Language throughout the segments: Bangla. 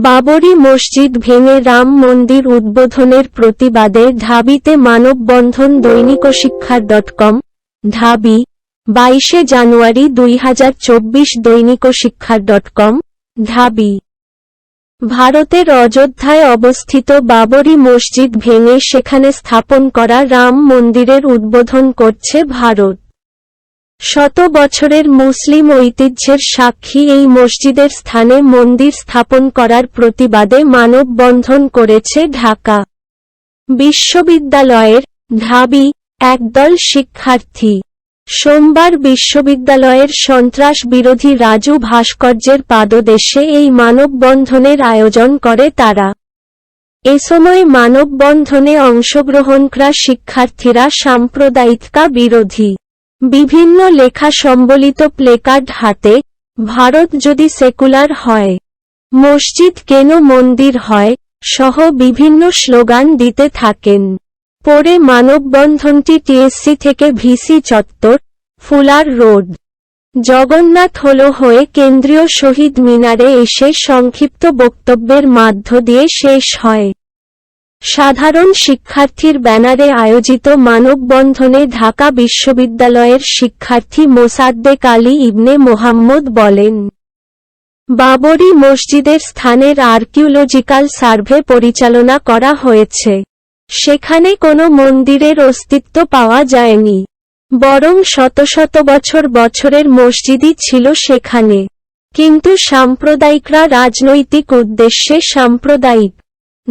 বাবরি মসজিদ ভেঙে রাম মন্দির উদ্বোধনের প্রতিবাদে ঢাবিতে মানববন্ধন দৈনিক শিক্ষার ডট কম, ঢাবি, বাইশে জানুয়ারি দুই হাজার চব্বিশ দৈনিক শিক্ষার ডট কম, ঢাবি। ভারতের অযোধ্যায় অবস্থিত বাবরি মসজিদ ভেঙে সেখানে স্থাপন করা রাম মন্দিরের উদ্বোধন করছে ভারত। শত বছরের মুসলিম ঐতিহ্যের সাক্ষী এই মসজিদের স্থানে মন্দির স্থাপন করার প্রতিবাদে মানববন্ধন করেছে ঢাকা বিশ্ববিদ্যালয়ের ঢাবি একদল শিক্ষার্থী। সোমবার বিশ্ববিদ্যালয়ের সন্ত্রাস বিরোধী রাজু ভাস্কর্যের পাদদেশে এই মানববন্ধনের আয়োজন করে তারা। এ সময় মানববন্ধনে অংশগ্রহণকরা শিক্ষার্থীরা সাম্প্রদায়িকতা বিরোধী বিভিন্ন লেখা সম্বলিত প্লেকার্ড হাতে, ভারত যদি সেকুলার হয়, মসজিদ কেন মন্দির হয়, সহ বিভিন্ন স্লোগান দিতে থাকেন। পরে মানববন্ধনটি টিএসসি থেকে ভিসি চত্বর, ফুলার রোড। জগন্নাথ হল হয়ে কেন্দ্রীয় শহীদ মিনারে এসে সংক্ষিপ্ত বক্তব্যের মাধ্য দিয়ে শেষ হয়। সাধারণ শিক্ষার্থীর ব্যানারে আয়োজিত মানববন্ধনে ঢাকা বিশ্ববিদ্যালয়ের শিক্ষার্থী মোসাদ্দেক আলী ইবনে মোহাম্মদ বলেন, বাবরি মসজিদের স্থানের আর্কিওলজিক্যাল সার্ভে পরিচালনা করা হয়েছে। সেখানে কোনো মন্দিরের অস্তিত্ব পাওয়া যায়নি। বরং শত শত বছর বছরের মসজিদই ছিল সেখানে। কিন্তু সাম্প্রদায়িকরা রাজনৈতিক উদ্দেশ্যে সাম্প্রদায়িক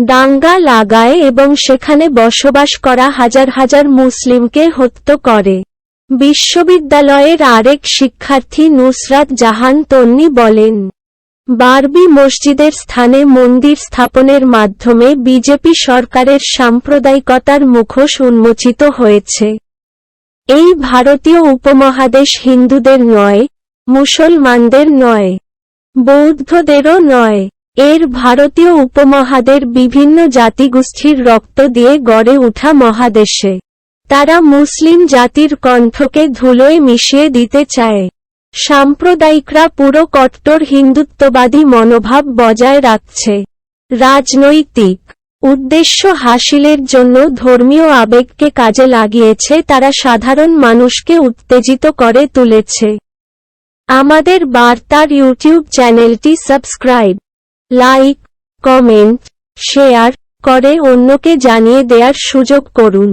দাঙ্গা লাগায় এবং সেখানে বসবাস করা হাজার হাজার মুসলিমকে হত্যা করে। বিশ্ববিদ্যালয়ের আরেক শিক্ষার্থী নুসরাত জাহান তন্নি বলেন, বারবি মসজিদের স্থানে মন্দির স্থাপনের মাধ্যমে বিজেপি সরকারের সাম্প্রদায়িকতার মুখোশ উন্মোচিত হয়েছে। এই ভারতীয় উপমহাদেশ হিন্দুদের নয়, মুসলমানদের নয়, বৌদ্ধদেরও নয়। এর ভারতীয় উপমহাদের বিভিন্ন জাতিগোষ্ঠীর রক্ত দিয়ে গড়ে উঠা মহাদেশে। তারা মুসলিম জাতির কণ্ঠকে ধুলোয় মিশিয়ে দিতে চায়। সাম্প্রদায়িকরা পুরো কট্টর হিন্দুত্ববাদী মনোভাব বজায় রাখছে। রাজনৈতিক উদ্দেশ্য হাসিলের জন্য ধর্মীয় আবেগকে কাজে লাগিয়েছে, তারা সাধারণ মানুষকে উত্তেজিত করে তুলেছে। আমাদের বার্তার ইউটিউব চ্যানেলটি সাবস্ক্রাইব লাইক কমেন্ট শেয়ার করে অন্যকে জানিয়ে দেওয়ার সুযোগ করুন।